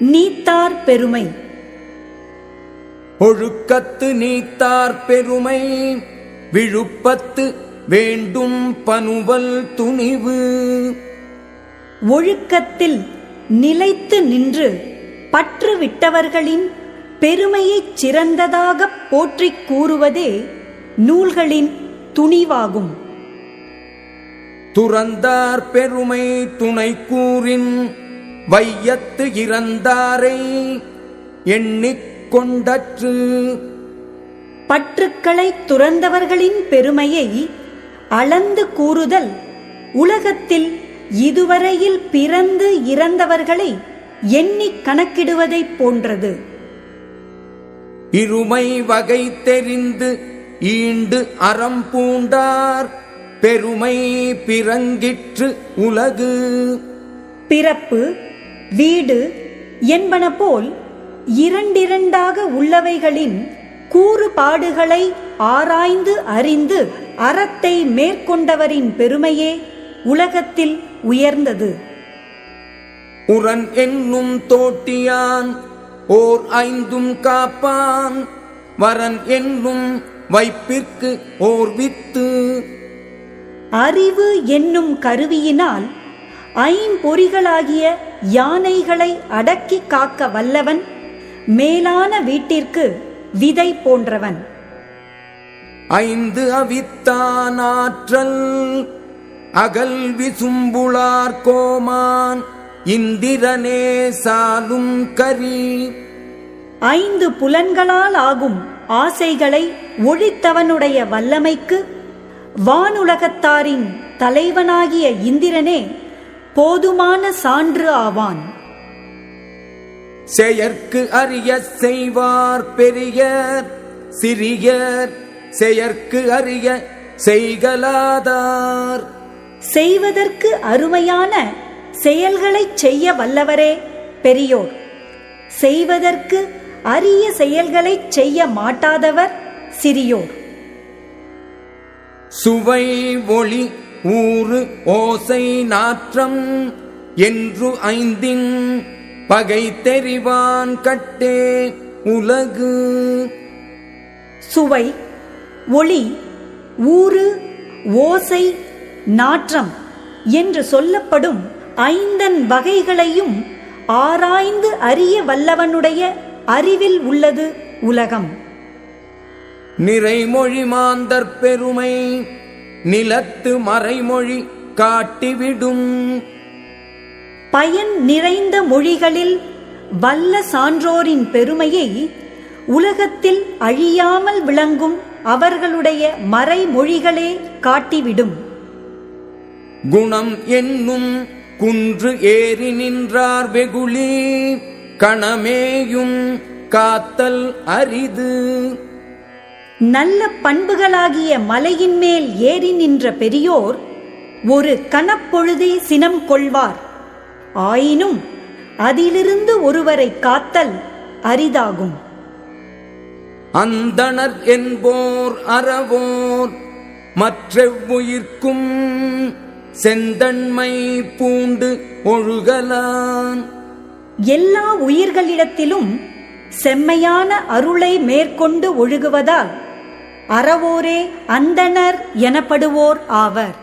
நீத்தார் பெருமை. ஒழுக்கத்து நீத்தார் பெருமை விழுப்பத்து வேண்டும் பனுவல் துணிவு. ஒழுக்கத்தில் நிலைத்து நின்று பற்று விட்டவர்களின் பெருமையைச் சிறந்ததாகப் போற்றிக் கூறுவதே நூல்களின் துணிவாகும். துறந்தார் பெருமை துணை கூறின் வையத்து இறந்தாரை எண்ணிக் கொண்டற்று. பற்றுக்களை துறந்தவர்களின் பெருமையை அளந்து கூறுதல் உலகத்தில் இதுவரையில் பிறந்து இறந்தவர்களை எண்ணிக் கணக்கிடுவதைப் போன்றது. இருமை வகை தெரிந்து ஈண்டு அறம் பூண்டார். பெருமை பிறங்கிற்று உலகு. பிறப்பு வீடு என்பன போல் இரண்டிரண்டாக உள்ளவைகளின் கூறுபாடுகளை ஆராய்ந்து அறிந்து அறத்தை மேற்கொண்டவரின் பெருமையே உலகத்தில் உயர்ந்தது. உரன் என்னும் தோட்டியான் ஓர் ஐந்தும் காப்பான். வரன் என்னும் வைப்பிற்கு ஓர் வித்து. அறிவு என்னும் கருவியினால் ஐம்பொறிகளாகிய யானைகளை அடக்கி காக்க வல்லவன் மேலான வீட்டிற்கு விதை போன்றவன். ஐந்து அவித்தான் ஆற்றல் அகல் விசும்புளார் கோமான் இந்திரனே சாலும் கரி. ஐந்து புலன்களால் ஆகும் ஆசைகளை ஒழித்தவனுடைய வல்லமைக்கு வானுலகத்தாரின் தலைவனாகிய இந்திரனே போதுமான சான்று ஆவான். செயற்கு அறிய செய்வார் பெரியர் சிறியர் செயற்கு அறிய செய்கலாதார் செய்வதற்கு அருமையான செயல்களைச் செய்ய வல்லவரே பெரியோர். செய்வதற்கு அரிய செயல்களைச் செய்ய மாட்டாதவர் சிறியோர். சுவை ஒளி ஊறு ஓசை நாற்றம் என்று ஐந்தின் பகை தெரிவான் கட்டே உலகு. சுவை ஒளி ஊறு ஓசை நாற்றம் என்று சொல்லப்படும் ஐந்தன் வகைகளையும் ஆராய்ந்து அறிய வல்லவனுடைய அறிவில் உள்ளது உலகம். நிறைமொழி மாந்தர் பெருமை நிலத்து மறைமொழி காட்டிவிடும். பயன் நிறைந்த மொழிகளில் வல்ல சான்றோரின் பெருமையை உலகத்தில் அழியாமல் விளங்கும் அவர்களுடைய மறைமொழிகளே காட்டிவிடும். குணம் என்னும் குன்று ஏறி நின்றார் வெகுளி கணமேயும் காத்தல் அரிது. நல்ல பண்புகளாகிய மலையின் மேல் ஏறி நின்ற பெரியோர் ஒரு கணப்பொழுதே சினம் கொள்வார். ஆயினும் அதிலிருந்து ஒருவரை காத்தல் அரிதாகும். அந்தணர் என்போர் அறவோர் மற்றெவ்வுயிர்க்கும் செந்தன்மை பூண்டு ஒழுகலான். எல்லா உயிர்களிடத்திலும் செம்மையான அருளை மேற்கொண்டு ஒழுகுவதால் அறவோரே அந்தணர் எனப்படுவோர் ஆவர்.